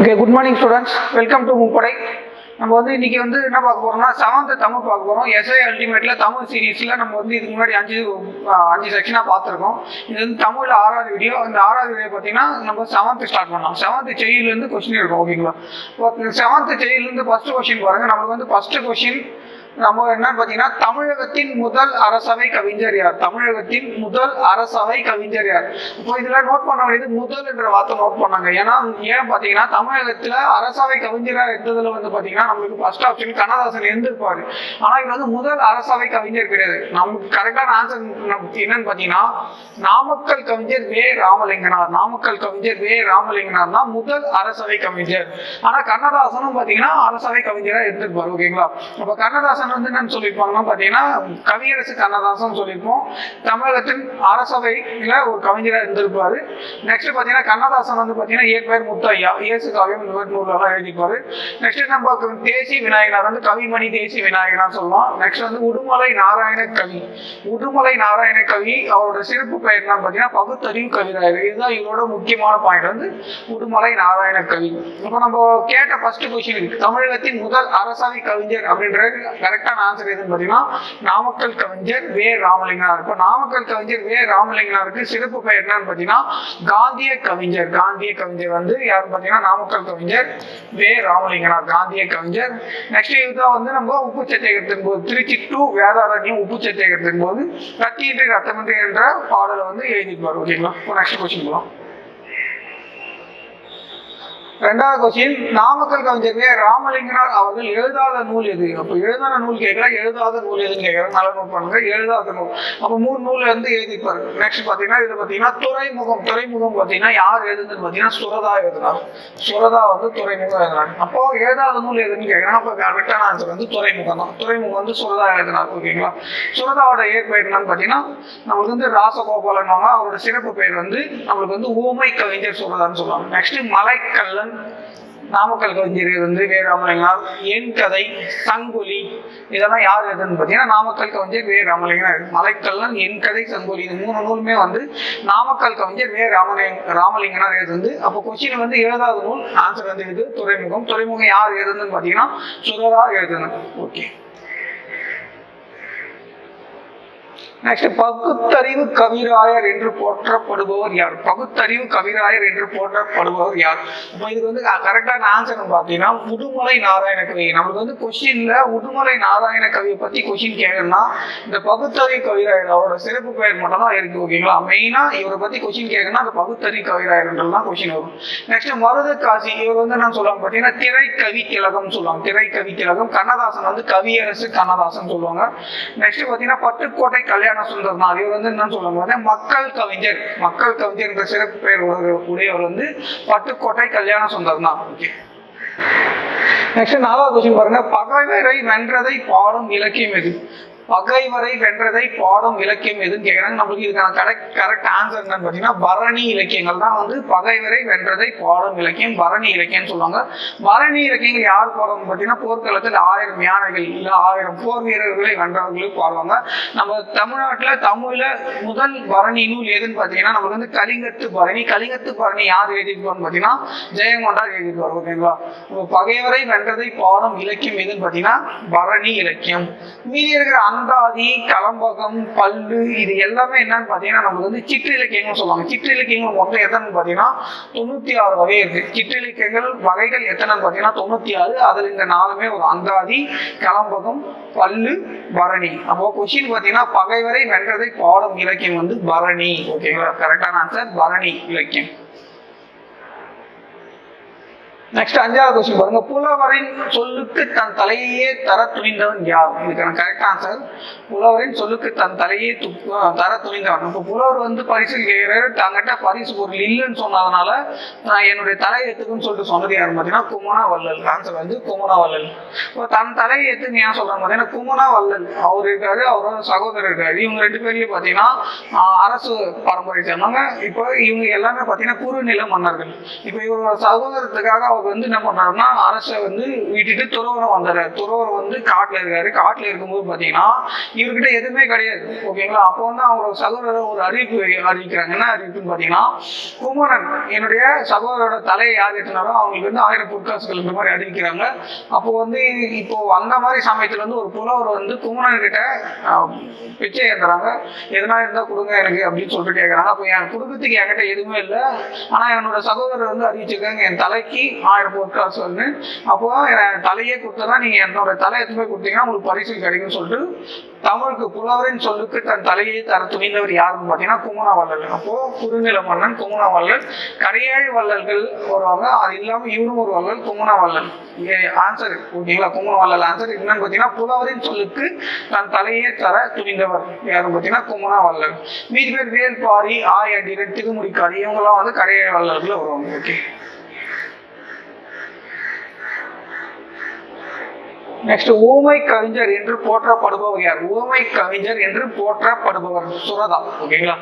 Okay good morning students welcome to முப்படை நம்ம வந்து இன்னைக்கு வந்து என்ன பார்க்க போறோம்னா செவன்த் தமிழ் பார்க்க போறோம். எஸ்ஐ அல்டிமேட்ல தமிழ் சீரீஸ்ல நம்ம வந்து இதுக்கு முன்னாடி அஞ்சு அஞ்சு செக்ஷனா பார்த்துருக்கோம். இது வந்து தமிழ்ல ஆறாவது வீடியோ இந்த ஆறாவது வீடியோ பார்த்தீங்கன்னா நம்ம செவன்த் ஸ்டார்ட் பண்ணலாம். செவன்த் செயில இருந்து கொஸ்டின் இருக்கும் ஓகேங்களா செவன்த் செயில இருந்து ஃபர்ஸ்ட் கொஸ்டின் பாருங்க. நம்மளுக்கு வந்து ஃபர்ஸ்ட் கொஸ்டின் நம்ம என்னன்னு பார்த்தீங்கன்னா தமிழகத்தின் முதல் அரசவை கவிஞர் யார்? தமிழகத்தின் முதல் அரசவை கவிஞர் யார்? இப்போ இதுல நோட் பண்ண வேண்டியது முதல் என்ற வார்த்தை நோட் பண்ணாங்க. ஏன்னா ஏன் பார்த்தீங்கன்னா தமிழகத்துல அரசவை கவிஞரா இருந்ததுல வந்து பார்த்தீங்கன்னா நம்மளுக்கு ஃபர்ஸ்ட் ஆப்ஷன் கண்ணதாசன் இருந்திருப்பாரு. ஆனா இவர் வந்து முதல் அரசவை கவிஞர் கிடையாது. நமக்கு கரெக்டான ஆன்சர் என்னன்னு பார்த்தீங்கன்னா நாமக்கல் கவிஞர் வே. ராமலிங்கனார். நாமக்கல் கவிஞர் வே. ராமலிங்கனார் தான் முதல் அரசவை கவிஞர். ஆனா கண்ணதாசனும் பார்த்தீங்கன்னா அரசவை கவிஞரா இருந்திருப்பாரு. ஓகேங்களா? அப்ப கண்ணதாசன் வந்து நான் சொல்லியிருப்பாங்கன்னா பார்த்தீங்கன்னா கவியரசு கண்ணதாசன் சொல்லியிருப்போம். தமிழகத்தின் அரசவையில் ஒரு கவிஞராக இருந்திருப்பார். நெக்ஸ்ட் பார்த்தீங்கன்னா கண்ணதாசன் வந்து பார்த்தீங்கன்னா இயற்பெயர் முத்தையா இயேசு காவியம் இந்த மாதிரி நூலெல்லாம் எழுதிப்பார் நெக்ஸ்ட் நம்ம தேசி விநாயகனார் வந்து கவிமணி தேசி விநாயகனார் சொல்லலாம் நெக்ஸ்ட் வந்து உடுமலை நாராயண கவி. உடுமலை நாராயண கவி அவரோட சிறப்பு பெயர் என்னன்னு பார்த்தீங்கன்னா பகுத்தறிவு கவிராயர். இதுதான் இவரோட முக்கியமான பாயிண்ட் வந்து உடுமலை நாராயண கவி. இப்போ நம்ம கேட்ட ஃபர்ஸ்ட் கொஸ்டின் தமிழகத்தின் முதல் அரசவை கவிஞர் அப்படின்ற கரெக்டான ஆன்சர் எதுன்னு பார்த்தீங்கன்னா நாமக்கல் கவிஞர் வே. ராமலிங்கனார் இப்போ நாமக்கல் கவிஞர் வே. ராமலிங்கனாருக்கு சிறப்பு பெயர் என்னன்னு பார்த்தீங்கன்னா காந்திய கவிஞர். காந்திய கவிஞர் வந்து யாருன்னு பார்த்தீங்கன்னா நாமக்கல் கவிஞர் வே. ராமலிங்கனார். காந்திய கவிஞர். நெக்ஸ்ட் இதுதான் வந்து நம்ம உப்பு சத்தியாகிரத்தின் போது திருச்சி டு வேதாரண்யம் உப்பு சத்தியாகிரத்தின் போது கத்தியின்றி ரத்தமின்றி என்ற பாடலை வந்து எழுதிப்பார் ஓகேங்களா நெக்ஸ்ட் கொஸ்டின் போகலாம் ரெண்டாவது கொஸ்டின் நாமக்கல் கவிஞர் ராமலிங்கனார் அவர்கள் எழுதாத நூல் எது? அப்போ எழுதாத நூல் கேட்கல எழுதாத நூல் எதுன்னு கேட்குறாங்க நல்ல நூல் பண்ணுங்க எழுதாத நூல். அப்போ மூணு நூல் வந்து எழுதிப்பாரு நெக்ஸ்ட் பார்த்தீங்கன்னா இதில் பார்த்தீங்கன்னா துறைமுகம். துறைமுகம் பார்த்தீங்கன்னா யார் எழுதுன்னு பார்த்தீங்கன்னா சுரதா எழுதுனார் சுரதா வந்து துறைமுகம் எழுதினார் அப்போ எழுதாத நூல் எதுன்னு கேட்குறாங்க அப்போ கரெக்டான ஆன்சர் வந்து துறைமுகம் தான். துறைமுகம் வந்து சுரதா எழுதினார் ஓகேங்களா சுரதாவோட இயற்பெயர் என்னன்னு பார்த்தீங்கன்னா நம்மளுக்கு வந்து ராசகோபாலன் அவரோட சிறப்பு பெயர் வந்து நம்மளுக்கு வந்து ஊமை கவிஞர் சுரதான்னு சொல்லுவாங்க. நெக்ஸ்ட் மலைக்கல்லன் நாமக்கல் கவிஞர் வந்து வே ராமலிங்கனார் என் கதை சங்கொலி இதெல்லாம் யார் எதுன்னு பார்த்தீங்கன்னா நாமக்கல் கவிஞர் வே ராமலிங்கனார் மலைக்கல்லன் என் கதை சங்கொலி இந்த மூணு நூலுமே வந்து நாமக்கல் கவிஞர் வே ராமலிங் ராமலிங்கனார் எழுதுந்து அப்போ கொஸ்டின் வந்து எழுதாத நூல் ஆன்சர் வந்து இது துறைமுகம். துறைமுகம் யார் எழுதுன்னு பார்த்தீங்கன்னா சுரதா எழுதுன்னு ஓகே நெக்ஸ்ட் பகுத்தறிவு கவிராயர் என்று போற்றப்படுபவர் யார்? பகுத்தறிவு கவிராயர் என்று போற்றப்படுபவர் யார்? இப்போ இதுக்கு வந்து கரெக்டான ஆன்சர் பார்த்தீங்கன்னா உடுமலை நாராயண கவி. நம்மளுக்கு வந்து கொஸ்டின்ல உடுமலை நாராயண கவியை பத்தி கொஸ்டின் கேட்கணும்னா இந்த பகுத்தறிவு கவிராயர் அவரோட சிறப்பு பெயர் மட்டும் தான் இருக்கு ஓகேங்களா? மெயினா இவரை பத்தி கொஸ்டின் கேட்கணும்னா அந்த பகுத்தறிவு கவிராயர்ன்றது தான் கொஸ்டின் வரும். நெக்ஸ்ட் மருத காசி இவர் வந்து என்ன சொல்லுவாங்க பார்த்தீங்கன்னா திரை கவி திலகம் சொல்லுவாங்க. திரை கவி திலகம். கண்ணதாசன் வந்து கவியரசு கண்ணதாசன் சொல்லுவாங்க. நெக்ஸ்ட் பார்த்தீங்கன்னா பட்டுக்கோட்டை கல்யாண சுந்தரனார். இவர் வந்து என்னன்னு சொல்லுவாங்க மக்கள் கவிஞர். மக்கள் கவிஞர் என்ற சிறப்பு பெயர் உடைய- உடையவர் வந்து பட்டுக்கோட்டை கல்யாண சுந்தரனார். ஓகே. நெக்ஸ்ட் நாலாவது கொஸ்டின் பாருங்க. பகைவரை வென்றதை பாடும் இலக்கியம் எது? பகைவரை வென்றதை பாடும் இலக்கியம் எதுன்னு கேட்குறாங்க நம்மளுக்கு இதுக்கான கரெக்ட் கரெக்ட் ஆன்சர் என்னன்னு பார்த்தீங்கன்னா பரணி இலக்கியங்கள் தான் வந்து பகைவரை வென்றதை பாடும் இலக்கியம் பரணி இலக்கியம்னு சொல்லுவாங்க. பரணி இலக்கியங்கள் யார் பாடுவாங்க பார்த்தீங்கன்னா போர்க்களத்தில் ஆயிரம் யானைகள் இல்லை ஆயிரம் போர் வீரர்களை வென்றவர்களுக்கு பாடுவாங்க. நம்ம தமிழ்நாட்டில் தமிழில் முதல் பரணி நூல் எதுன்னு பார்த்தீங்கன்னா நம்மளுக்கு வந்து கலிங்கத்து பரணி. கலிங்கத்து பரணி யார் எழுதியிருப்பான்னு பார்த்தீங்கன்னா ஜெயங்கொண்டார் எழுதியிருப்பார் ஓகேங்களா? பகைவரை வென்றதை பாடும் இலக்கியம் எதுன்னு பார்த்தீங்கன்னா பரணி இலக்கியம். மீதி இருக்கிற அந்தாதி கலம்பகம் பல்லு இது எல்லாமே என்னன்னு பார்த்தீங்கன்னா நமக்கு வந்து சிற்று இலக்கியங்கள் சொல்லுவாங்க. சிற்று இலக்கியங்கள் மொத்தம் எத்தனைன்னு பார்த்தீங்கன்னா தொண்ணூற்றி ஆறு வகை இருக்கு. சிற்றிலக்கியங்கள் வகைகள் எத்தனைன்னு பார்த்தீங்கன்னா தொண்ணூற்றி ஆறு அதில் இந்த நாலுமே ஒரு அந்தாதி கலம்பகம் பல்லு பரணி. அப்போ கொஸ்டின் பார்த்தீங்கன்னா பகைவரை வென்றதை பாடும் இலக்கியம் வந்து பரணி. ஓகேங்களா கரெக்டான ஆன்சர் பரணி இலக்கியம். நெக்ஸ்ட் அஞ்சாவது கொஸ்டின் பாருங்க. புலவரின் சொல்லுக்கு தன் தலையே தர துணிந்தவன் யார்? இதுக்கான கரெக்ட் ஆன்சர் புலவரின் சொல்லுக்கு தன் தலையே து- தர துணிந்தவன். இப்போ புலவர் வந்து பரிசில் கேட்கிறாரு தங்கிட்ட பரிசு பொருள் இல்லைன்னு சொன்னதுனால நான் என்னுடைய தலையை எடுத்துக்குன்னு சொல்லிட்டு சொன்னது யார் பார்த்தீங்கன்னா குமணா வள்ளல் ஆன்சர் வந்து குமணா வள்ளல் இப்போ தன் தலையை எடுத்துன்னு ஏன் சொல்றாங்க பார்த்தீங்கன்னா குமணா வள்ளல் அவர் இருக்காரு அவரோட சகோதரர் இருக்காரு. இவங்க ரெண்டு பேர்லயும் பார்த்தீங்கன்னா அரசு பரம்பரை சேர்ந்தவங்க. இப்போ இவங்க எல்லாமே பார்த்தீங்கன்னா குறுநில மன்னர்கள். இப்போ இவரோட சகோதரத்துக்காக அவர் அவர் வந்து என்ன பண்றாருன்னா அரசை வந்து விட்டுட்டு துறவரம் வந்துடுறாரு. துறவரம் வந்து காட்டில் இருக்காரு. காட்டில் இருக்கும்போது பார்த்தீங்கன்னா இவர்கிட்ட எதுவுமே கிடையாது. ஓகேங்களா? அப்போ வந்து அவரோட சகோதரர் ஒரு அறிவிப்பு அறிவிக்கிறாங்க. என்ன அறிவிப்புன்னு பார்த்தீங்கன்னா குமரன் என்னுடைய சகோதரோட தலையை யார் ஏற்றினாரோ அவங்களுக்கு வந்து ஆயிரம் பொற்காசுகள் இந்த மாதிரி அறிவிக்கிறாங்க. அப்போ வந்து இப்போ அந்த மாதிரி சமயத்தில் வந்து ஒரு புலவர் வந்து குமரன் கிட்ட பிச்சை ஏற்றுறாங்க எதனா இருந்தால் கொடுங்க எனக்கு அப்படின்னு சொல்லிட்டு கேட்குறாங்க அப்போ என் குடும்பத்துக்கு என்கிட்ட எதுவுமே இல்லை. ஆனால் என்னோட சகோதரர் வந்து அறிவிச்சிருக்காங்க. என் தலைக்கு ஆயிரம் பொற்காசு வந்து அப்போ தலையே கொடுத்தா நீங்க என்னோட தலை எடுத்து போய் கொடுத்தீங்கன்னா உங்களுக்கு பரிசு கிடைக்கும்னு சொல்லிட்டு தமிழுக்கு புலவரின் சொல்லுக்கு தன் தலையை தர துணிந்தவர் யாருன்னு பார்த்தீங்கன்னா குமுனா வள்ளல். அப்போ குறுநில மன்னன் குமுனா வள்ளல் கரையேழு வள்ளல்கள் வருவாங்க அது இல்லாம இவரும் ஒரு வள்ளல் குமுனா வள்ளல். ஆன்சர் ஓகேங்களா? குமுனா வள்ளல் ஆன்சர் என்னன்னு பார்த்தீங்கன்னா புலவரின் சொல்லுக்கு தன் தலையே தர துணிந்தவர் யாருன்னு பார்த்தீங்கன்னா குமுனா வள்ளல். மீதி பேர் வேல்பாரி ஆயண்டிரன் திருமுடிக்காரி இவங்கெல்லாம் வந்து கரையாழி வள்ளல்கள் வருவாங்க. ஓகே. நெக்ஸ்ட் ஊமை கவிஞர் என்று போற்றப்படுபவர் யார்? ஊமை கவிஞர் என்று போற்றப்படுபவர் சுரதா. ஓகேங்களா?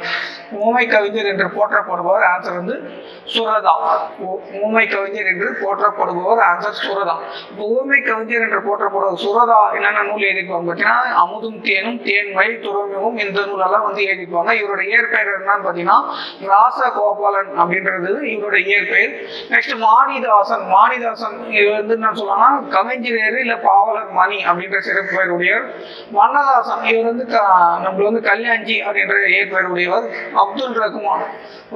ஊமை கவிஞர் என்று போற்றப்படுபவர் ஆன்சர் வந்து சுரதா. ஊ- ஊமை கவிஞர் என்று போற்றப்படுபவர் ஆன்சர் சுரதா. இப்போ ஊமை கவிஞர் என்று போற்றப்படுபவர் சுரதா என்னென்ன நூல் எழுதியிருப்பாங்க பார்த்தீங்கன்னா அமுதும் தேனும் தேன்மை துறைமுகம் இந்த நூலெல்லாம் வந்து எழுதியிருப்பாங்க. இவரோட இயற்பெயர் என்னன்னு பார்த்தீங்கன்னா ராசகோபாலன் அப்படின்றது இவரோட இயற்பெயர். நெக்ஸ்ட் மாணிதாசன். மாணிதாசன் இது வந்து என்ன சொல்லலாம்னா கவிஞர் இல்லை பாவ பாவலர் மணி அப்படின்ற சிறப்பு பெயருடையவர் வண்ணதாசன். இவர் வந்து க- நம்மள வந்து கல்யாண்ஜி அப்படின்ற இயற்பெயருடையவர் அப்துல் ரகுமான்.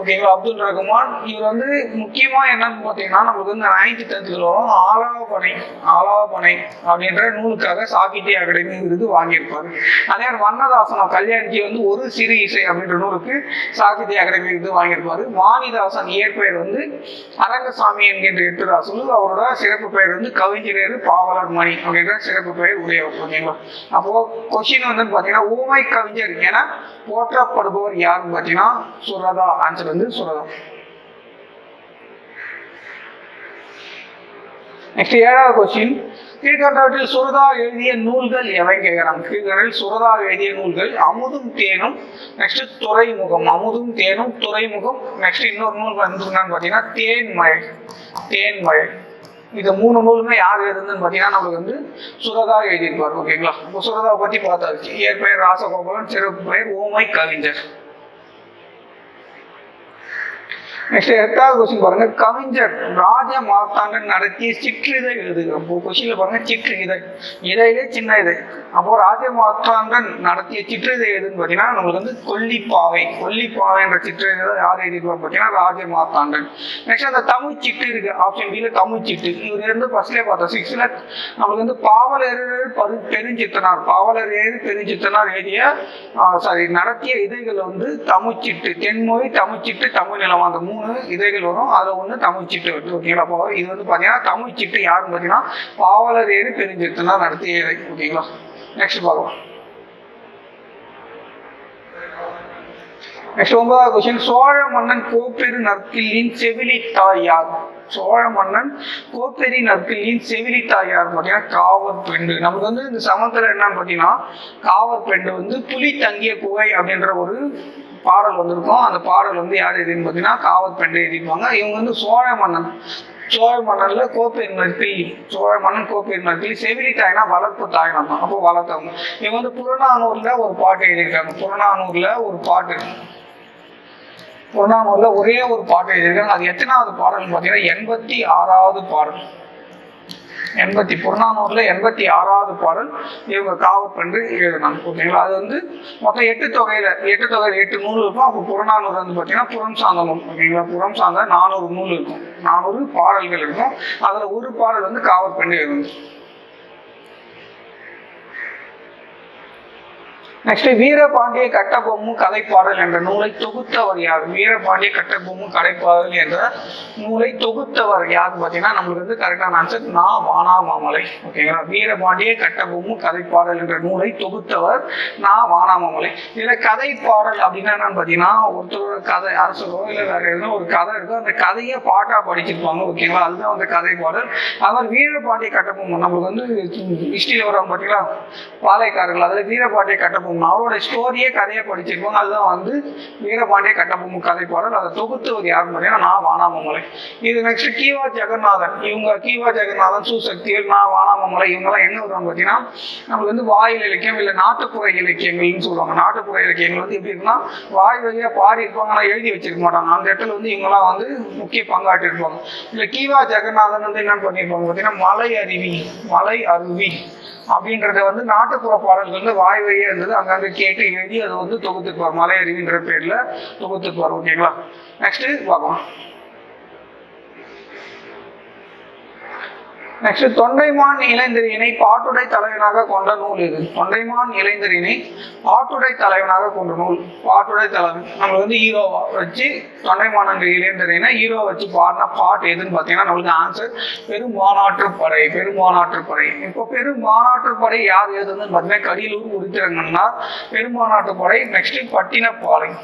ஓகேங்களா அப்துல் ரகுமான். இவர் வந்து முக்கியமா என்னன்னு பார்த்தீங்கன்னா நம்மளுக்கு வந்து நைன்த் டென்த்தில் வரும் ஆலாவபனை ஆலாவபனை அப்படின்ற நூலுக்காக சாகித்ய அகாடமி விருது வாங்கியிருப்பார். அதே வண்ணதாசன் வண்ணதாசனம் கல்யாண்ஜி வந்து ஒரு சிறு இசை அப்படின்ற நூலுக்கு சாகித்ய அகாடமி விருது வாங்கியிருப்பார். வாணிதாசன் இயற்பெயர் வந்து அரங்கசாமி என்கின்ற எட்டுராசு அவரோட சிறப்பு பெயர் வந்து கவிஞரேறு பாவலர் மணி அப்படின்ற சிறப்பு பெயர் உடையவர் ஓகேங்களா அப்போ கொஸ்டின் வந்து பார்த்தீங்கன்னா ஊமை கவிஞர் என போற்றப்படுபவர் யாருன்னு பார்த்தீங்கன்னா சுரதா. ஆன்சர் வந்து சுரதா. நெக்ஸ்ட் ஏழாவது கொஸ்டின் கீழ்கண்டவற்றில் சுரதா எழுதிய நூல்கள் எவை கேட்கிறாங்க கீழ்கண்டில் சுரதா எழுதிய நூல்கள் அமுதும் தேனும் நெக்ஸ்ட் துறைமுகம். அமுதும் தேனும் துறைமுகம் நெக்ஸ்ட் இன்னொரு நூல் வந்து என்னன்னு பார்த்தீங்கன்னா தேன்மழை. தேன்மழை. இது மூணு நூலுமே யார் எழுதுன்னு பார்த்தீங்கன்னா நம்மளுக்கு வந்து சுரதா எழுதியிருப்பார். ஓகேங்களா? இப்போ சுரதாவை பற்றி பார்த்தாச்சு. இயற்பெயர் ராசகோபாலன் சிறப்பு பெயர் ஓமை கவிஞர். நெக்ஸ்ட் எட்டாவது கொஸ்டின் பாருங்க. கவிஞர் ராஜ மார்த்தாண்டன் நடத்திய சிற்றிதை எழுதுக அப்போ கொஸ்டின்ல பாருங்க சிற்று இதை இதையிலே சின்ன இதை. அப்போ ராஜ நடத்திய சிற்றிதை எதுன்னு பார்த்தீங்கன்னா நம்மளுக்கு வந்து கொல்லிப்பாவை கொல்லிப்பாவை என்ற சிற்றிதழ் யார் எழுதியிருப்பார் பார்த்தீங்கன்னா ராஜ நெக்ஸ்ட் அந்த தமிழ் சிட்டு இருக்கு ஆப்ஷன் பில தமிழ் சிட்டு. இவர் இருந்து ஃபர்ஸ்ட்லேயே பார்த்தோம் சிக்ஸ்ல நம்மளுக்கு வந்து பாவலர் பரு பெருஞ்சித்தனார் பாவலர் பெருஞ்சித்தனார் எழுதிய சாரி நடத்திய இதைகள் வந்து தமிழ் சிட்டு. தென்மொழி தமிழ்ச்சிட்டு தமிழ் நிலம். அந்த மூணு இதைகள் வரும். அதுல ஒண்ணு தமிழ்ச்சிட்டு வருது ஓகேங்களா இது வந்து பாத்தீங்கன்னா தமிழ்ச்சிட்டு யாருன்னு பாத்தீங்கன்னா பாவலர் பெருஞ்சித்தனார் நடத்திய இதை ஓகேங்களா நெக்ஸ்ட் பார்க்கலாம் நெக்ஸ்ட் ஒன்பதாவது கொஸ்டின் சோழ மன்னன் கோப்பெரு நற்கிள்ளின் செவிலி தாயார். சோழ மன்னன் கோப்பெரி நற்கிள்ளின் செவிலி தாயார் பார்த்தீங்கன்னா காவற் பெண்டு. நமக்கு வந்து இந்த சமத்துல என்னன்னு பார்த்தீங்கன்னா காவற் பெண்டு வந்து புலி தங்கிய குகை அப்படின்ற ஒரு பாடல் வந்திருக்கும். அந்த பாடல் வந்து யார் எழுதின்னு பார்த்தீங்கன்னா காவற் பெண்டு எழுதியிருப்பாங்க. இவங்க வந்து சோழ மன்னன் சோழ மன்னன்ல கோப்பேரி நற்கிள்ளி சோழ மன்னன் கோப்பேரி நற்கிள்ளி செவிலி தாய்னா வளர்ப்பு தாயினம் தான் அப்போ வளர்த்தவங்க. இவங்க வந்து புறநானூர்ல ஒரு பாட்டு எழுதியிருக்காங்க. புறநானூர்ல ஒரு பாட்டு. புறநானூர்ல ஒரே ஒரு பாட்டு எழுதியிருக்காங்க. அது எத்தனாவது பாடல்னு பார்த்தீங்கன்னா எண்பத்தி ஆறாவது பாடல். எண்பத்தி புறநானூர்ல எண்பத்தி ஆறாவது பாடல் இவங்க காவற்பண்டு எழுதினாங்க அது வந்து மொத்தம் எட்டு தொகையில எட்டு தொகையில எட்டு நூல் இருக்கும். அப்போ புறநானூறு வந்து பார்த்தீங்கன்னா புறம் சார்ந்த நூல் ஓகேங்களா? புறம் சார்ந்த நானூறு நூல் இருக்கும். நானூறு பாடல்கள் இருக்கும். அதுல ஒரு பாடல் வந்து காவற்பெண்டு எழுதும். நெக்ஸ்ட் வீரபாண்டிய கட்டபொம்மு கதைப்பாடல் என்ற நூலை தொகுத்தவர் யார்? வீரபாண்டிய கட்டபொம்மும் கதைப்பாடல் என்ற நூலை தொகுத்தவர் யாருன்னு பார்த்தீங்கன்னா நம்மளுக்கு வந்து கரெக்டான ஆன்சர் நா வானா மாமலை ஓகேங்களா வீரபாண்டிய கட்டபொம்மு கதைப்பாடல் என்ற நூலை தொகுத்தவர் நா வானா மாமலை இதுல கதைப்பாடல் அப்படின்னா என்னன்னு பார்த்தீங்கன்னா ஒருத்தரோட கதை அரசரோ இல்லை வேற ஏதோ ஒரு கதை இருக்கும். அந்த கதையை பாட்டா படிச்சிருப்பாங்க. ஓகேங்களா அதுதான் வந்து கதைப்பாடல். பாடல் அது மாதிரி வீரபாண்டிய கட்டபொம்மு நம்மளுக்கு வந்து ஹிஸ்டரியில் வரும் பார்த்தீங்களா? பாளையக்காரர்கள். அதில் வீரபாண்டிய கட்டபொம்மை அவரோட ஸ்டோரியே கதையை படிச்சிருப்பாங்க அதுதான் வந்து வீரபாண்டிய கட்டபொம்மன் கதை பாடல். அதை தொகுத்தவர் யாருன்னு பார்த்தீங்கன்னா நான் வானாமமலை. இது நெக்ஸ்ட் கீவா ஜெகநாதன். இவங்க கீவா ஜெகநாதன் சுசக்தியல் நான் வானாமமலை. இவங்கெல்லாம் என்ன வருவாங்க பார்த்தீங்கன்னா நமக்கு வந்து வாயில் இலக்கியம் இல்லை நாட்டுப்புற இலக்கியங்கள்னு சொல்லுவாங்க. நாட்டுப்புற இலக்கியங்கள் வந்து எப்படி இருக்குன்னா வாய் வழியாக பாடி இருப்பாங்க ஆனால் எழுதி வச்சிருக்க மாட்டாங்க. அந்த இடத்துல வந்து இவங்கெல்லாம் வந்து முக்கிய பங்காற்றிருப்பாங்க இல்லை கீவா ஜெகநாதன் வந்து என்ன பண்ணியிருப்பாங்க பார்த்தீங்கன்னா மலை அருவி மலை அருவி அப்படின்றத வந்து நாட்டுப்புற பாடல்கள் வந்து வாய் வழியாக இருந்தது. அங்கங்கே கேட்டு எழுதி அதை வந்து தொகுத்துக்குவார் மலை அருவின்ற பேரில் தொகுத்துக்குவார் ஓகேங்களா நெக்ஸ்ட்டு பார்க்கலாம். நெக்ஸ்ட் தொண்டைமான் இளைஞரினை பாட்டுடை தலைவனாக கொண்ட நூல் இது. தொண்டைமான் இளைஞரினை பாட்டுடை தலைவனாக கொண்ட நூல். பாட்டுடை தலைவன். நம்மளுக்கு வந்து ஹீரோவா வச்சு தொண்டைமான் இளைஞரினை ஹீரோ வச்சு பாடின பாட்டு எதுன்னு பார்த்தீங்கன்னா நம்மளுக்கு ஆன்சர் பெரும் படை பெருமானாற்று படை. இப்போ பெரும் படை யார் எழுதுன்னு பார்த்தீங்கன்னா கடியலூர் உருத்திரங்கன்னா பெருமானாற்று படை நெக்ஸ்ட் பட்டினப்பாளையம்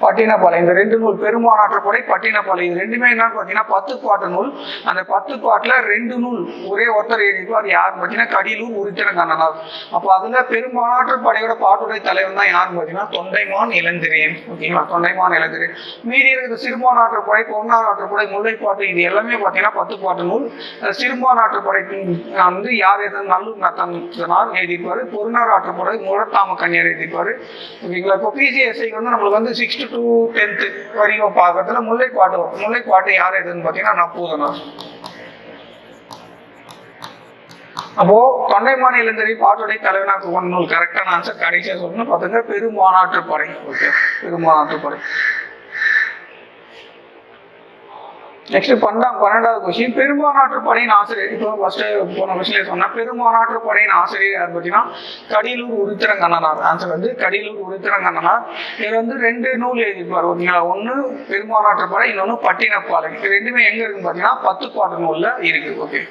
பட்டினப்பாலை இந்த ரெண்டு நூல் பெருமானாற்றுப்படை பட்டினப்பாலை இது ரெண்டுமே என்னன்னு பார்த்தீங்கன்னா பத்து பாட்டு நூல். அந்த பத்து பாட்டில் ரெண்டு நூல் ஒரே ஒருத்தர் எழுதிப்பார் யாருன்னு பார்த்தீங்கன்னா கடியலூர் உருத்திரங்கண்ணனார் அப்போ அதில் பெருமானாற்றுப்படையோட பாட்டுடைய தலைவன் தான் யாருன்னு பார்த்தீங்கன்னா தொண்டைமான் இளந்திரியன் ஓகேங்களா? தொண்டைமான் இளந்திரியன் மீதி இருக்கிற சிறுமானாற்றுப்படை பொன்னாராற்றுப்படை முல்லைப்பாட்டு இது எல்லாமே பார்த்தீங்கன்னா பத்து பாட்டு நூல். சிறுமான் ஆற்றுப்படை வந்து யார் எது நல்லூர் நத்தனார் எழுதிப்பார் பொருநாராற்றுப்படை முழத்தாம கன்னியார் எழுதிப்பார் ஓகேங்களா? இப்போ பிசிஎஸ்ஐக்கு வந்து நம்மளுக்கு வந்து சிக்ஸ்டி டு டென்த்து வரைக்கும் பார்க்கறதுல முல்லைப்பாட்டு வரும். முல்லைப்பாட்டு யார் எதுன்னு பார்த்தீங்கன்னா நப்பூதனார் அப்போ தொண்டைமான் இளந்தரி பாட்டுடைய தலைவனாக ஒன் நூல் கரெக்டான ஆன்சர் கடைசியாக சொல்லணும் பார்த்தீங்கன்னா பெருமாநாட்டு படை ஓகே பெருமாநாட்டு படை நெக்ஸ்ட் பன்னெண்டாம் பன்னெண்டாவது கொஸ்டின் பெருமாநாட்டு படையின் ஆசிரியர் இப்போ ஃபர்ஸ்ட் போன கொஸ்டின்ல சொன்னா பெருமானாற்று படையின் ஆசிரியர் யார் பார்த்தீங்கன்னா கடியலூர் உருத்திரங்கண்ணனார் ஆன்சர் வந்து கடியலூர் உருத்திரங்கண்ணனார் இவர் வந்து ரெண்டு நூல் எழுதியிருப்பார் ஓகேங்களா ஒன்று பெருமாநாட்டு படை இன்னொன்று பட்டினப்பாலை இது ரெண்டுமே எங்க இருக்குன்னு பார்த்தீங்கன்னா பத்து பாட்டு நூலில் இருக்கு. ஓகே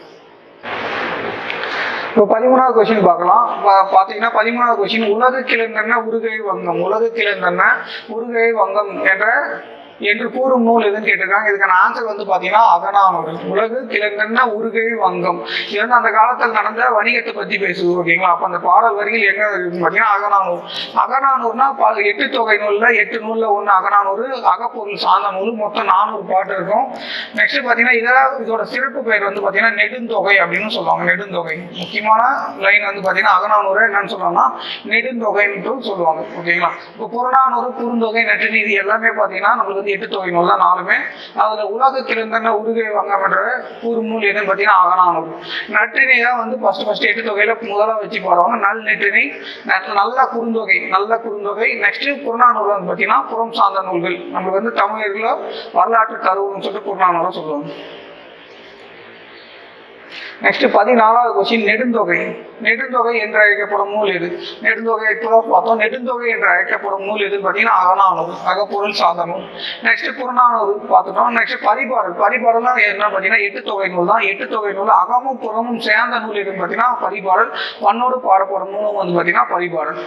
இப்போ பதிமூணாவது கொஸ்டின் பார்க்கலாம். பா- பார்த்தீங்கன்னா பதிமூணாவது கொஸ்டின் உலக கிழந்தன்ன உருகை வங்கம். உலக கிழந்தன்ன உருகை வங்கம் என்ற என்று கூறும் நூல் எதுன்னு கேட்டிருக்காங்க. இதுக்கான ஆன்சர் வந்து பார்த்தீங்கன்னா அகநானூறு. உலகு கிழங்கன்ன உருகை வங்கம். இது வந்து அந்த காலத்தில் நடந்த வணிகத்தை பற்றி பேசுது ஓகேங்களா? அப்போ அந்த பாடல் வரிகள் எங்க பார்த்தீங்கன்னா அகநானூர் அகநானூறுனா எட்டு தொகை நூலில் எட்டு நூலில் ஒன்று அகநானூறு அகப்பொருள் சார்ந்த நூல் மொத்தம் நானூறு பாட்டு இருக்கும். நெக்ஸ்ட் பார்த்தீங்கன்னா இதை இதோட சிறப்பு பெயர் வந்து பார்த்தீங்கன்னா நெடுந்தொகை அப்படின்னு சொல்லுவாங்க. நெடுந்தொகை. முக்கியமான லைன் வந்து பார்த்தீங்கன்னா அகநானூறு என்னன்னு சொல்லுவாங்கன்னா நெடுந்தொகைன்ட்டு சொல்லுவாங்க ஓகேங்களா? இப்போ புறநானூறு குறுந்தொகை நெட்டுநீதி எல்லாமே பார்த்தீங்கன்னா நம்மளுக்கு வந்து எட்டு தொகை நூல் தான் நாலுமே. அதில் உலக கிழந்தன உருகை வங்கம்ன்ற ஒரு நூல் எதுன்னு பார்த்தீங்கன்னா அகநானூறு. நற்றினை தான் வந்து ஃபர்ஸ்ட் ஃபர்ஸ்ட் எட்டு தொகையில முதலாக வச்சு பாடுவாங்க. நல் நெற்றினை நல்ல குறுந்தொகை நல்ல குறுந்தொகை. நெக்ஸ்ட் புறநானூல் வந்து பார்த்தீங்கன்னா புறம் சார்ந்த நூல்கள். நம்மளுக்கு வந்து தமிழர்களோ வரலாற்று கருவுன்னு சொல்லிட்டு புறநானூறு சொல்லுவாங்க. நெக்ஸ்ட் பதினாலாவது கொஸ்டின் நெடுந்தொகை. நெடுந்தொகை என்று அழைக்கப்படும் நூல் எது? நெடுந்தொகை இப்போதான் பார்த்தோம்? நெடுந்தொகை என்று அழைக்கப்படும் நூல் எதுன்னு பார்த்தீங்கன்னா அகநானூறு அகப்பொருள் சார்ந்த நூல் நெக்ஸ்ட் புறநானூறு பார்த்துட்டோம். நெக்ஸ்ட் பரிபாடல். பரிபாடல்னா என்ன பார்த்தீங்கன்னா எட்டு தொகை நூல் தான். எட்டு தொகை நூல் அகமும் புறமும் சேர்ந்த நூல் எதுன்னு பார்த்தீங்கன்னா பரிபாடல். பண்ணோடு பாடப்படும் நூலும் வந்து பார்த்தீங்கன்னா பரிபாடல்.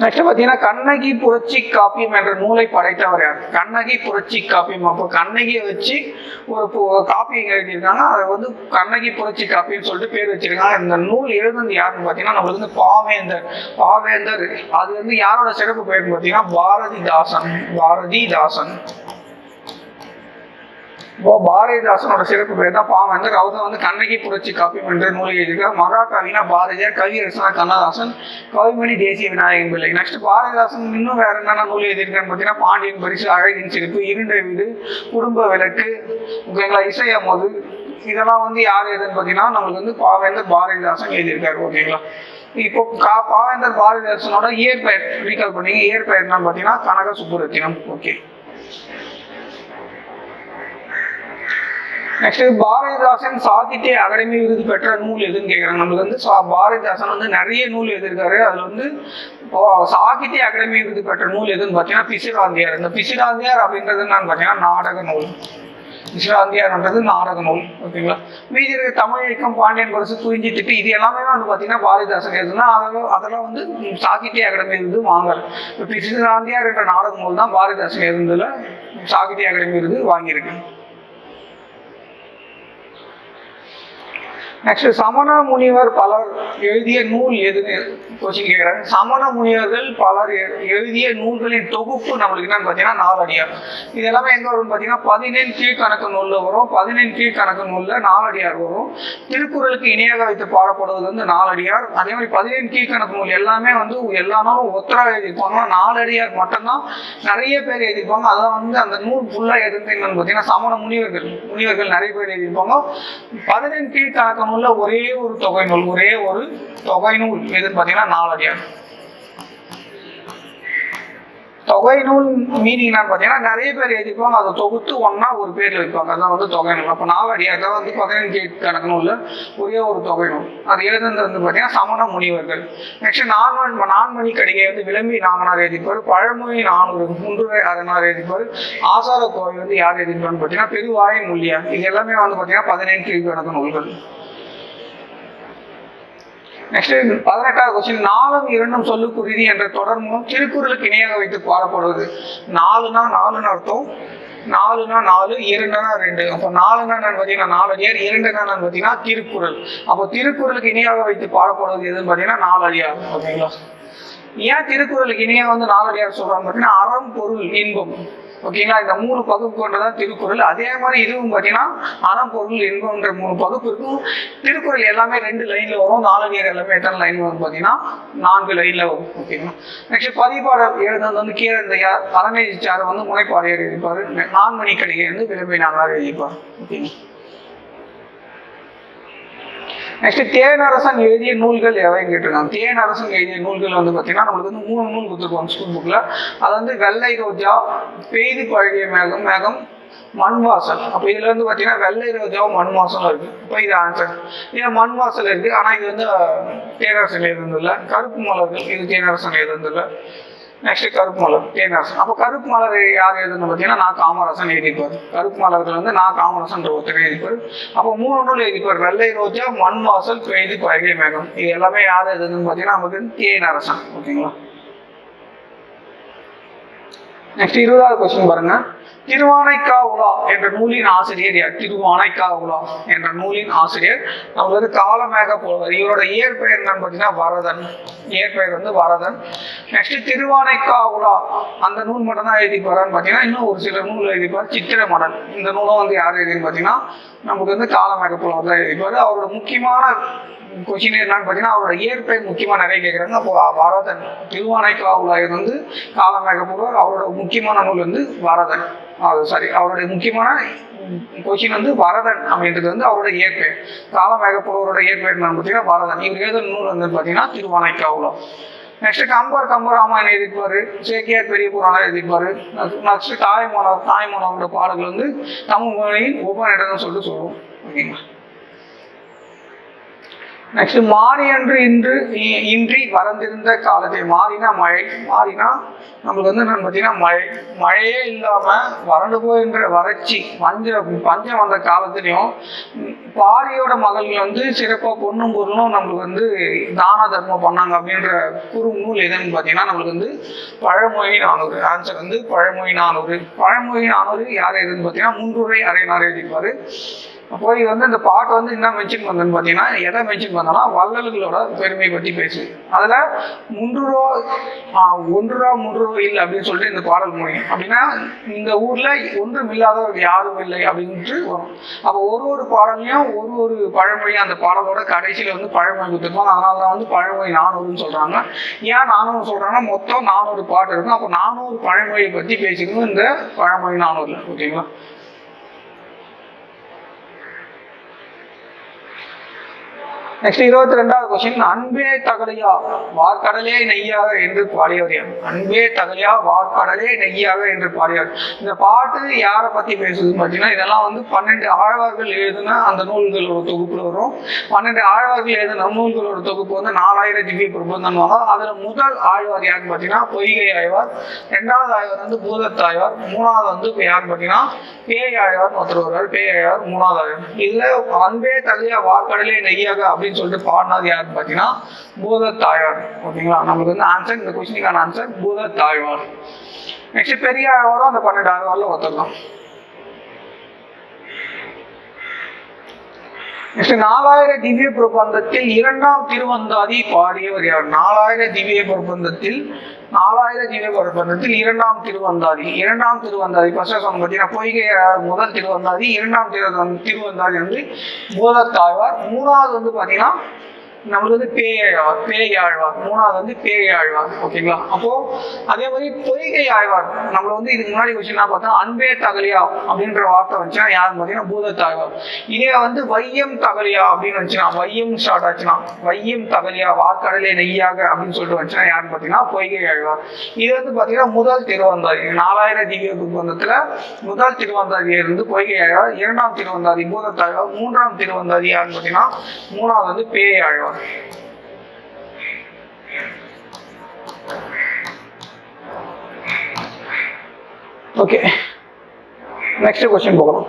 நெக்ஸ்ட் பார்த்தீங்கன்னா கண்ணகி புரட்சி காப்பியம் என்ற நூலை படைத்தவர் யார்? கண்ணகி புரட்சி காப்பியம். அப்போ கண்ணகியை வச்சு ஒரு காப்பியம் எழுதியிருக்காங்க. அதை வந்து கண்ணகி புரட்சி காப்பியம்னு சொல்லிட்டு பேர் வச்சிருக்காங்க. இந்த நூல் எழுதுனது யாருன்னு பார்த்தீங்கன்னா நம்மளுக்கு வந்து பாவேந்தர். பாவேந்தர் அது வந்து யாரோட சிறப்பு பேர்னு பார்த்தீங்கன்னா பாரதிதாசன். பாரதிதாசன். இப்போ பாரதிதாசனோட சிறப்பு பேர் தான் வந்து அவர் வந்து கண்ணகி புரட்சி காப்பியம் என்ற நூலை எழுதியிருக்கார் மகாகவினா பாரதியார் கவியரசனா கண்ணதாசன் கவிமணி தேசிய விநாயகன் பிள்ளை. நெக்ஸ்ட் பாரதிதாசன் இன்னும் வேற என்னென்ன நூல் எழுதியிருக்காருன்னு பார்த்தீங்கன்னா பாண்டியன் பரிசு அழகின் சிரிப்பு இருண்ட வீடு குடும்ப விளக்கு ஓகேங்களா இசை இதெல்லாம் வந்து யார் எதுன்னு பார்த்தீங்கன்னா நம்மளுக்கு வந்து பாவேந்தர் பாரதிதாசன் எழுதியிருக்காரு ஓகேங்களா. இப்போ கா பாவேந்தர் பாரதிதாசனோட இயற்பெயர் ரீகால் பண்ணீங்க. இயற்பெயர் என்னன்னு பார்த்தீங்கன்னா கனக சுப்புரத்தினம். ஓகே. நெக்ஸ்ட் பாரதிதாசன் சாகித்ய அகாடமி விருது பெற்ற நூல் எதுன்னு கேட்குறாங்க நம்மளுக்கு வந்து சா- பாரதிதாசன் வந்து நிறைய நூல் எழுதியிருக்காரு. அதில் வந்து சாகித்ய அகாடமி விருது பெற்ற நூல் எதுன்னு பார்த்தீங்கன்னா பிசிராந்தியார். இந்த பிசிராந்தியார் அப்படின்றது என்னன்னு பார்த்தீங்கன்னா நாடக நூல். பிசிராந்தியார்ன்றது நாடக நூல். ஓகேங்களா மீதி இருக்க தமிழ் இயக்கம் பாண்டியன் பரிசு குறிஞ்சி திட்டு இது எல்லாமே வந்து பார்த்தீங்கன்னா பாரதிதாசன் எழுதுனா அதெல்லாம் அதெல்லாம் வந்து சாகித்ய அகாடமி இருந்து வாங்கல. இப்போ பிசிராந்தியார் என்ற நாடக நூல் தான் பாரதிதாசன் எழுதுனதுல சாகித்ய அகாடமி இருந்து வாங்கியிருக்கு. நெக்ஸ்ட் சமண முனிவர் பலர் எழுதிய நூல் எதுன்னு கொஸ்டின் கேட்குறாங்க சமண முனிவர்கள் பலர் எழுதிய நூல்களின் தொகுப்பு நம்மளுக்கு என்னன்னு பார்த்தீங்கன்னா நாலடியார் இது எல்லாமே எங்கே வரும்னு பார்த்தீங்கன்னா பதினெண் கீழ்கணக்கு நூலில் வரும். பதினெண் கீழ்கணக்கு நூலில் நாலடியார் வரும். திருக்குறளுக்கு இணையாக வைத்து பாடப்படுவது வந்து நாலடியார் அதே மாதிரி பதினெண் கீழ்கணக்கு நூல் எல்லாமே வந்து எல்லா நாளும் ஒத்தராக எழுதியிருப்பாங்க. நாலடியார் மட்டும்தான் நிறைய பேர் எழுதியிருப்பாங்க. அதான் வந்து அந்த நூல் ஃபுல்லாக எதுன்னு பார்த்தீங்கன்னா சமண முனிவர்கள் முனிவர்கள் நிறைய பேர் எழுதியிருப்பாங்க. பதினெண் கீழ்கணக்கு உள்ள ஒரே ஒரு தொகை நூல் ஒரே ஒரு தொகை நூல். எதுன்னு பார்த்தீங்கன்னா நாலடியார் தொகை நூல் மீனிங் என்னன்னு பார்த்தீங்கன்னா நிறைய பேர் எழுதிப்பாங்க அதை தொகுத்து ஒண்ணா ஒரு பேரில் வைப்பாங்க. அதான் வந்து தொகை நூல். அப்போ நாலடியாக தான் வந்து பதினஞ்சு கணக்கு நூலில் ஒரே ஒரு தொகை நூல். அது எழுதுனது வந்து பார்த்தீங்கன்னா சமண முனிவர்கள். நெக்ஸ்ட் நான்மணி நான்மணி கடிகை வந்து விளம்பி நாங்கனார் எழுதிப்பார். பழமொழி நானூறு முன்றுரை அரணார் எழுதிப்பார். ஆசார கோவை வந்து யார் எழுதிப்பான்னு பார்த்தீங்கன்னா பெருவாயின் முள்ளியா இது எல்லாமே வந்து பார்த்தீங்கன்னா பதினெண்டு கணக்கு நூல்கள். நெக்ஸ்ட் பதினெட்டாவது கொஸ்டின் நாலும் இரண்டும் சொல்லுக்குருதி என்ற தொடர் மூலம் திருக்குறளுக்கு இணையாக வைத்து பாடப்படுவது. நாலுனா நாலுன்னு அர்த்தம். நாலுனா நாலு இரண்டுனா ரெண்டு. அப்போ நாலுனா நான் பார்த்தீங்கன்னா நாலடியார் இரண்டுனா நான் பார்த்தீங்கன்னா திருக்குறள். அப்போ திருக்குறளுக்கு இணையாக வைத்து பாடப்படுவது எதுன்னு பார்த்தீங்கன்னா நாலடியார். ஓகேங்களா? ஏன் திருக்குறளுக்கு இணையாக வந்து நாலடியார் சொல்றாங்க பார்த்தீங்கன்னா அறம் பொருள் இன்பம். ஓகேங்களா? இந்த மூணு பகுப்பு கொண்டதான் திருக்குறள். அதே மாதிரி இதுவும் பார்த்தீங்கன்னா அறம் பொருள் இன்பம்ன்ற மூணு பகுப்பு இருக்கும். திருக்குறள் எல்லாமே ரெண்டு லைன்ல வரும். நாலடியார் எல்லாமே எத்தனை லைன் வரும் பார்த்தீங்கன்னா நான்கு லைன்ல வரும். ஓகேங்களா? நெக்ஸ்ட் பதிப்பாளர் எழுதுனது வந்து கீழந்தையார் சார் வந்து முனைப்பாளையர் எழுதிப்பாரு. நான்மணி கடிகை வந்து விளம்பி நாங்களார் எழுதிப்பார். ஓகேங்களா நெக்ஸ்ட் தேனரசன் எழுதிய நூல்கள் எவைன்னு கேட்டிருக்காங்க தேனரசன் எழுதிய நூல்கள் வந்து பார்த்தீங்கன்னா நம்மளுக்கு வந்து மூணு நூல் கொடுத்துருக்கோம் ஸ்கூல் புக்கில் அது வந்து வெள்ளை ரோஜா பெய்து பழகிய மேகம் மேகம் மண் வாசல் அப்போ இதில் வந்து பார்த்தீங்கன்னா வெள்ளை ரோஜாவும் மண் வாசலும் இருக்குது இப்போ இது ஆன்சர் இதில் மண் வாசல் ஆனால் இது வந்து தேனரசன் எழுதுனதில்ல கருப்பு மலர்கள் இது தேனரசன் எழுதுனதில்ல நெக்ஸ்ட் கருப்பு மலர். தேனரசன் அப்போ கருப்பு மலர் யார் எழுதுன்னு பார்த்தீங்கன்னா நான் காமராசன் எழுதிப்பார் கருப்பு மலர்கள் வந்து நான் காமராசன் ஒருத்தர் எழுதிப்பார் அப்போ மூணு நூல் எழுதிப்பார் வெள்ளை ரோஜா மண் வாசல் பெய்து பழகிய மேகம். இது எல்லாமே யார் எழுதுன்னு பார்த்தீங்கன்னா நமக்கு வந்து தேனரசன் ஓகேங்களா? நெக்ஸ்ட் இருபதாவது கொஸ்டின் பாருங்க. திருவானைக்கா உலா என்ற நூலின் ஆசிரியர் யார்? திருவானைக்கா உலா என்ற நூலின் ஆசிரியர். நமக்கு வந்து காலமேக போடுவார் இவரோட இயற்பெயர் என்னன்னு பார்த்தீங்கன்னா வரதன். இயற்பெயர் வந்து வரதன். நெக்ஸ்ட் திருவானைக்கா உலா அந்த நூல் மட்டும் தான் எழுதி போறான்னு பார்த்தீங்கன்னா இன்னும் ஒரு சில நூல் எழுதிப்பார். சித்திரமடல் இந்த நூலும் வந்து யார் எழுதின்னு பார்த்தீங்கன்னா நமக்கு வந்து காலமேக புலவர் தான் எழுதிப்பார். அவரோட முக்கியமான கொஸ்டின் என்னன்னு பார்த்தீங்கன்னா அவரோட இயற்பெயர் முக்கியமாக நிறைய கேட்குறாங்க அப்போ வரதன் திருவானைக்காவுலாயர் வந்து காலமேகப்புறவர் அவரோட முக்கியமான நூல் வந்து வரதன். சாரி. அவருடைய முக்கியமான கொஷின் வந்து வரதன் அப்படின்றது வந்து அவரோட இயற்பெயர். காலமேகப்புறவரோட இயற்பெயர் பார்த்தீங்கன்னா வரதன். இவர் எழுதின நூல் வந்து பார்த்தீங்கன்னா திருவானைக்காவுலா நெக்ஸ்ட் கம்பர் கம்பராமாயணம் எழுதிப்பாரு சேக்கியார் பெரிய புராணம் எழுதிப்பாரு நெக்ஸ்ட் தாய்மானவர் தாய்மானவரோட பாடல்கள் வந்து தமிழ் மொழியின் இடம்னு சொல்லிட்டு சொல்லுவோம். ஓகேங்களா? நெக்ஸ்ட் மாறியன்று இன்று இ- இன்றி வறந்திருந்த காலத்தை மாறினா மழை மாறினா நம்மளுக்கு வந்து என்னன்னு பார்த்தீங்கன்னா மழை மழையே இல்லாம வறண்டு போகின்ற வறட்சி பஞ்ச பஞ்சம் வந்த காலத்துலேயும் பாரியோட மகள்கள் வந்து சிறப்பா பொண்ணும் பொருளும் நம்மளுக்கு வந்து தான தர்மம் பண்ணாங்க அப்படின்ற குறு நூல் எதுன்னு பார்த்தீங்கன்னா நம்மளுக்கு வந்து பழமொழி நானூறு. ஆன்சர் வந்து பழமொழி நானூறு. பழமொழி நானூறு யார் எதுன்னு பார்த்தீங்கன்னா முன்றுரை அரைநாறு எழுதிப்பாரு அப்போ போய் வந்து இந்த பாட்டு வந்து என்ன மென்ஷன் பண்ணுன்னு பார்த்தீங்கன்னா எதை மென்ஷன் பண்ணனா வள்ளல்களோட பெருமை பற்றி பேசுது. அதில் மூன்று ரூபா ஒன்று ரூபா மூன்று ரூபா இல்லை அப்படின்னு சொல்லிட்டு இந்த பாடல் முடியும். அப்படின்னா இந்த ஊரில் ஒன்றும் இல்லாதவர்கள் யாரும் இல்லை அப்படின்ட்டு வரும். அப்போ ஒரு ஒரு பாடலையும் ஒரு ஒரு பழமொழி அந்த பாடலோட கடைசியில் வந்து பழமொழி கொடுத்துருக்கோம் அதனால தான் வந்து பழமொழி நானூறுன்னு சொல்கிறாங்க ஏன் நானூறு சொல்கிறாங்கன்னா மொத்தம் நானூறு பாட்டு இருக்கும். அப்போ நானூறு பழமொழியை பற்றி பேசிக்கணும் இந்த பழமொழி நானூறுல. ஓகேங்களா? நெக்ஸ்ட் இருபத்தி ரெண்டாவது கொஸ்டின் அன்பே தகலையா வார்க்கடலே நெய்யாக என்று பாடியவர் யார்? அன்பே தகலையா வார்க்கடலே நெய்யாக என்று பாடியவர். இந்த பாட்டு யாரை பத்தி பேசுதுன்னு பார்த்தீங்கன்னா இதெல்லாம் வந்து பன்னெண்டு ஆழ்வார்கள் எழுதின அந்த நூல்களோட தொகுப்புல வரும். பன்னெண்டு ஆழ்வார்கள் எழுதின நூல்களோட தொகுப்பு வந்து நாலாயிரம் திவ்ய பிரபந்தம் அதுல முதல் ஆழ்வார் யாருன்னு பார்த்தீங்கன்னா பொய்கை ஆழ்வார். ரெண்டாவது ஆழ்வார் வந்து பூதத்தாழ்வார் மூணாவது வந்து யாருன்னு பார்த்தீங்கன்னா பேய் ஆழ்வார் ஒருத்தர் வருவார். பேய் ஆழ்வார் மூணாவது ஆழ்வார். இதுல அன்பே தகையா வார்க்கடலே நெய்யாக அப்படின்னு சொல்லிட்டு பாடினது யாருன்னு பார்த்தீங்கன்னா தாயார் ஓகேங்களா? நமக்கு வந்து ஆன்சர் இந்த கொஸ்டினுக்கான ஆன்சர் பூதத்தாழ்வார். நெக்ஸ்ட் பெரிய ஆழ்வாரும் அந்த பன்னெண்டு ஆழ்வார்ல ஒத்துக்கலாம் தான் நெக்ஸ்ட் நாலாயிர திவ்ய பிரபந்தத்தில் இரண்டாம் திருவந்தாதி பாடியவர் யார்? நாலாயிர திவ்ய பிரபந்தத்தில் நாலாயிர திவ்ய பிரபந்தத்தில் இரண்டாம் திருவந்தாதி. இரண்டாம் திருவந்தாதி ஃபர்ஸ்ட் சொன்ன பார்த்தீங்கன்னா பொய்கை முதல் திருவந்தாதி இரண்டாம் திரு திருவந்தாதி வந்து போதத்தாழ்வார். மூணாவது வந்து பார்த்தீங்கன்னா நம்மளுக்கு வந்து பேயாழ்வார் பேயாழ்வார் மூணாவது வந்து பேயாழ்வார் ஓகேங்களா? அப்போ அதே மாதிரி பொய்கை ஆழ்வார் நம்மள வந்து இதுக்கு முன்னாடி கொஸ்டின் பார்த்தா அன்பே தகலியா அப்படின்ற வார்த்தை வச்சா யாருன்னு பார்த்தீங்கன்னா பூதத்தாழ்வார் இதே வந்து வையம் தகலியா அப்படின்னு வந்துச்சுன்னா வையம் ஸ்டார்ட் ஆச்சுன்னா வையம் தகலியா வார்க்கடலே நெய்யாக அப்படின்னு சொல்லிட்டு வந்துச்சுன்னா யாருன்னு பார்த்தீங்கன்னா பொய்கை ஆழ்வார் இது வந்து பார்த்தீங்கன்னா முதல் திருவந்தாதி. நாலாயிரம் திவ்ய குப்பந்தத்தில் முதல் திருவந்தாதியை இருந்து பொய்கை ஆழ்வார் இரண்டாம் திருவந்தாதி பூதத்தாழ்வார் மூன்றாம் திருவந்தாதி யாருன்னு பார்த்தீங்கன்னா மூணாவது வந்து Pey Alvar okay next question போகலாம்.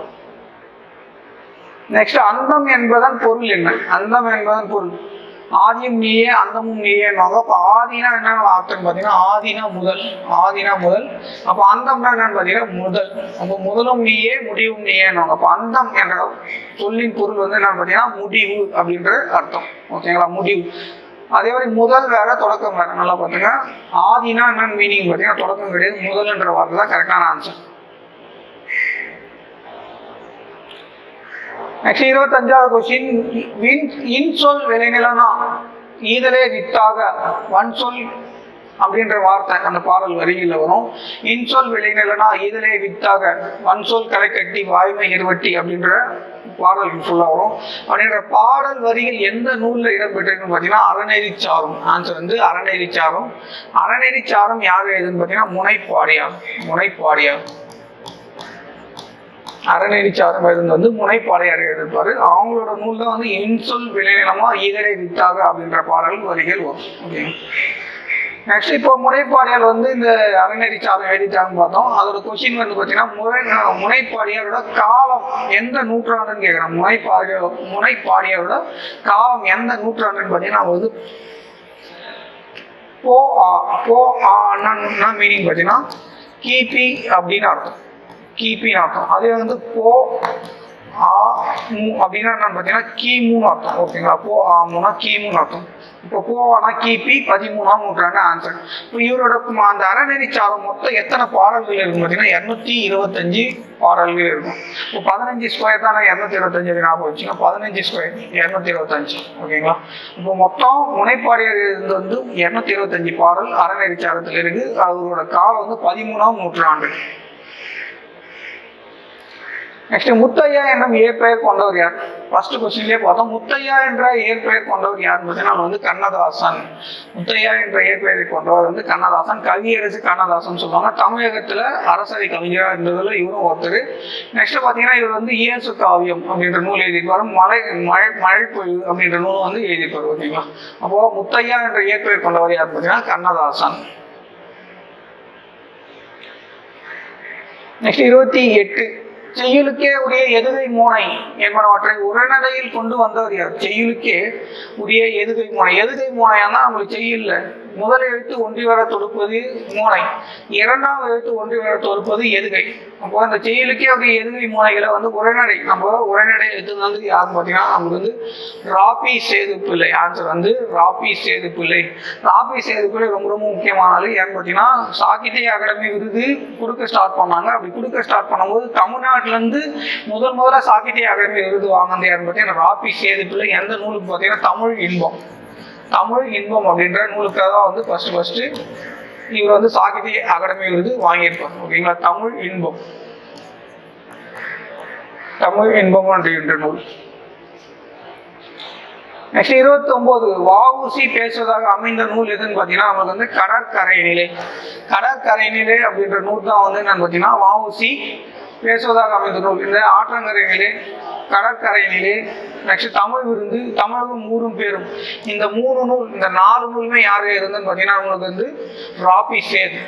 நெக்ஸ்ட் அந்தம் என்பதன் பொருள் என்ன? அந்தம் என்பதன் பொருள். ஆதியும் நீயே அந்தமும் நீயேன்னுவாங்க அப்போ ஆதினா என்னென்ன அர்த்தம் பார்த்தீங்கன்னா ஆதினா முதல் ஆதினா முதல். அப்போ அந்தம்னா என்னன்னு பார்த்தீங்கன்னா முதல். அப்போ முதலும் நீயே முடிவும் நீயேன்னுவாங்க அப்போ அந்தம் என்ற சொல்லின் பொருள் வந்து என்னன்னு பார்த்தீங்கன்னா முடிவு அப்படின்ற அர்த்தம். ஓகேங்களா? முடிவு. அதே மாதிரி முதல் வேற தொடக்கம் வேற. நல்லா பார்த்துங்க ஆதினா என்னன்னு மீனிங் பார்த்தீங்கன்னா தொடக்கம் கிடையாது. முதல்ன்ற வார்த்தை தான் கரெக்டான ஆன்சர் நெக்ஸ்ட் இருபத்தஞ்சாவது கொஸ்டின் இன் இன்சொல் விளைநிலனா ஈதலே வித்தாக வன் சொல் அப்படின்ற வார்த்தை அந்த பாடல் வரியில் வரும். இன்சொல் விளைநிலனா ஈதலே வித்தாக வன் சொல் கலை கட்டி வாய்மை இருவட்டி அப்படின்ற பாடல் ஃபுல்லாக வரும். அப்படின்ற பாடல் வரிகள் எந்த நூலில் இடம்பெற்றிருக்குன்னு பார்த்தீங்கன்னா அறநெறிச்சாரம். ஆன்சர் வந்து அறநெறிச்சாரம். அறநெறிச்சாரம் யார் எழுதுன்னு பார்த்தீங்கன்னா முனைப்பாடியார் முனைப்பாடியார். அறநெறிச்சாரம் எழுந்து வந்து முனைப்பாளையார் எழுதியிருப்பாரு அவங்களோட நூல் தான் வந்து இன்சொல் விளைநிலமா ஈகரை வித்தாக அப்படின்ற பாடல் வரிகள் வரும். ஓகே நெக்ஸ்ட் இப்போ முனைப்பாடியார் வந்து இந்த அறநெறி சாதம் எழுதிட்டாங்கன்னு பார்த்தோம். அதோட கொஸ்டின் வந்து பார்த்தீங்கன்னா முறை முனைப்பாடியாரோட காலம் எந்த நூற்றாண்டுன்னு கேட்குறோம் முனைப்பாடியார் முனைப்பாடியாரோட காலம் எந்த நூற்றாண்டுன்னு பார்த்தீங்கன்னா வந்து போ ஆ போ ஆ மீனிங் பார்த்தீங்கன்னா கிபி அப்படின்னு அர்த்தம். கிபின்னு அர்த்தம். அதே வந்து போ ஆ மு அப்படின்னா என்னன்னு பார்த்தீங்கன்னா கிமுன்னு அர்த்தம். ஓகேங்களா? போ ஆ மூணா கிமுன்னு அர்த்தம். இப்போ போவானா கிபி பதிமூணாம் நூற்றாண்டு ஆன்சர் இப்போ இவரோட அந்த அந்த அறநெறிச்சாரம் மொத்தம் எத்தனை பாடல்கள் இருக்கும் பார்த்தீங்கன்னா இரநூத்தி இருபத்தஞ்சு பாடல்கள் இருக்கும். இப்போ பதினஞ்சு ஸ்கொயர் தானே இரநூத்தி இருபத்தஞ்சு ஞாபகம் வச்சுங்க பதினஞ்சு ஸ்கொயர் இரநூத்தி இருபத்தஞ்சு. ஓகேங்களா? இப்போ மொத்தம் முனைப்பாடியர் இருந்து வந்து இரநூத்தி இருபத்தஞ்சு பாடல் அறநெறிச்சாரத்தில் இருக்கு. அவரோட காலம் வந்து பதிமூணாம் நூற்றாண்டு. நெக்ஸ்ட் முத்தையா என்னும் இயற்பெயர் கொண்டவர் யார்? ஃபர்ஸ்ட் கொஸ்டின்லேயே பார்த்தோம். முத்தையா என்ற இயற்பெயர் கொண்டவர் யார்? பார்த்தீங்கன்னா வந்து கண்ணதாசன். முத்தையா என்ற இயற்பெயரை கொண்டவர் வந்து கண்ணதாசன். கவியரசு கண்ணதாசன் சொல்லுவாங்க. தமிழகத்துல அரசவை கவிஞராக இருந்ததுல இவரும் ஒருத்தர். நெக்ஸ்ட் பார்த்தீங்கன்னா இவர் வந்து இயேசு காவியம் அப்படின்ற நூல் எழுதியிருப்பாரு. மழை மழை மழை பொழிவு அப்படின்ற நூல் வந்து எழுதிப்பார் ஓகேங்களா அப்போ முத்தையா என்ற இயற்பெயர் கொண்டவர் யார்? பார்த்தீங்கன்னா கண்ணதாசன். நெக்ஸ்ட் இருபத்தி எட்டு. செய்யுளுக்கே உரிய எதுகை மூனை என்பனவற்றை உரைநடையில் கொண்டு வந்தவர் யார்? செய்யுளுக்கே உரிய எதுகை மூனை. எதுகை மூனையானா நம்மளுக்கு செய்யல முதல் எழுத்து ஒன்றி வர தொடுப்பது மூளை. இரண்டாம் எழுத்து ஒன்றி வர தொடுப்பது எதுகை. அப்போ அந்த செயலுக்கே அப்படி எதுகை மூளைகளை வந்து உரைநடை. நம்ம உரைநடை எடுத்து வந்து யாருன்னு பார்த்தீங்கன்னா நமக்கு வந்து ராபி சேது பிள்ளை ஆன்சர் வந்து ராபி சேது பிள்ளை ராபி சேது பிள்ளை ரொம்ப ரொம்ப முக்கியமான ஆளு. யாருன்னு பார்த்தீங்கன்னா சாகித்ய அகாடமி விருது கொடுக்க ஸ்டார்ட் பண்ணாங்க. அப்படி கொடுக்க ஸ்டார்ட் பண்ணும்போது தமிழ்நாட்டிலேருந்து முதல் முதல்ல சாகித்ய அகாடமி விருது வாங்கினது யாருன்னு பார்த்தீங்கன்னா ராபி சேது பிள்ளை எந்த நூலுக்கு பார்த்தீங்கன்னா தமிழ் இன்பம். தமிழ் இன்பம் அப்படின்ற நூலுக்காக தான் வந்து ஃபர்ஸ்ட் ஃபர்ஸ்ட் இவர் வந்து சாகித்ய அகாடமி விருது வாங்கியிருப்பார். ஓகேங்களா? தமிழ் இன்பம். தமிழ் இன்பம் அப்படின்ற நூல். நெக்ஸ்ட் இருபத்தி ஒன்பது வஉசி பேசுவதாக அமைந்த நூல் எதுன்னு பார்த்தீங்கன்னா நம்மளுக்கு வந்து கடற்கரை நிலை. கடற்கரை நிலை அப்படின்ற நூல் தான் வந்து என்னன்னு பார்த்தீங்கன்னா வஉசி பேசுவதாக அமைந்த நூல். இந்த ஆற்றங்கரை நிலை கடற்கரை நிலை நெக்ஸ்ட் தமிழ் விருந்து தமிழகம் ஊரும் பேரும். இந்த மூணு நூல் இந்த நாலு நூலுமே யார் இருந்துன்னு பார்த்தீங்கன்னா நம்மளுக்கு வந்து ராபி சேது.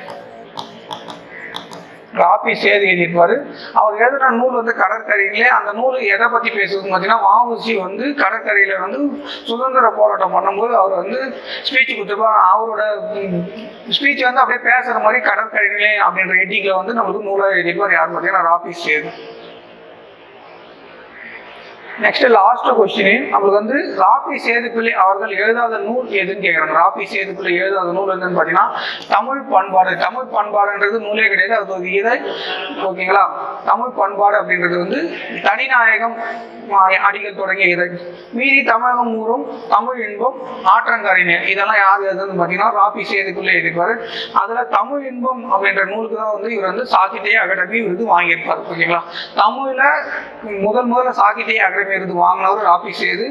ராபி சேது எழுதியிருப்பாரு. அவர் எழுதின நூல் வந்து கடற்கரையிலே அந்த நூல் எதை பற்றி பேசுதுன்னு பார்த்தீங்கன்னா வாவுசி வந்து கடற்கரையில் வந்து சுதந்திர போராட்டம் பண்ணும்போது அவர் வந்து ஸ்பீச் கொடுத்துருப்பார் அவரோட ஸ்பீச் வந்து அப்படியே பேசுகிற மாதிரி கடற்கரையிலே அப்படின்ற ஹெட்டிங்கில் வந்து நம்மளுக்கு நூலாக எழுதியிருப்பார். யார் பார்த்தீங்கன்னா Rabi Sethu. Next last question நம்மளுக்கு வந்து ராபி சேதுப்பிள்ளை அவர்கள் எழுதாத நூல் எதுன்னு கேட்குறாங்க ராபி சேதுப்பிள்ளை எழுதாத நூல் என்னன்னு பார்த்தீங்கன்னா தமிழ் பண்பாடு. தமிழ் பண்பாடுன்றது நூலே கிடையாது. அது ஒரு இதை ஓகேங்களா தமிழ் பண்பாடு அப்படின்றது வந்து தனிநாயகம் அடிகள் தொடங்கிய இதை மீதி தமிழகம் ஊரும் தமிழ் இன்பம் ஆற்றங்கரைஞர் இதெல்லாம் யார் எழுதுன்னு பார்த்தீங்கன்னா ராபி சேதுக்குள்ளே எழுதியிருப்பாரு. அதில் தமிழ் இன்பம் அப்படின்ற நூலுக்கு தான் வந்து இவர் வந்து சாகித்ய அகாடமி விருது வாங்கியிருப்பார். ஓகேங்களா தமிழில் முதல் முதல்ல சாகித்ய அகாடமி விருது வாங்கினவர் ராபி சேது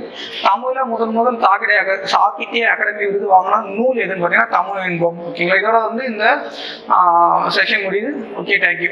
தமிழில் முதன் முதல் சாகித்ய அக சாகித்ய அகாடமி விருது வாங்கினா நூல் எதுன்னு பார்த்தீங்கன்னா தமிழ் என்போம் ஓகேங்களா? இதோட வந்து இந்த செஷன் முடியுது. Okay thank you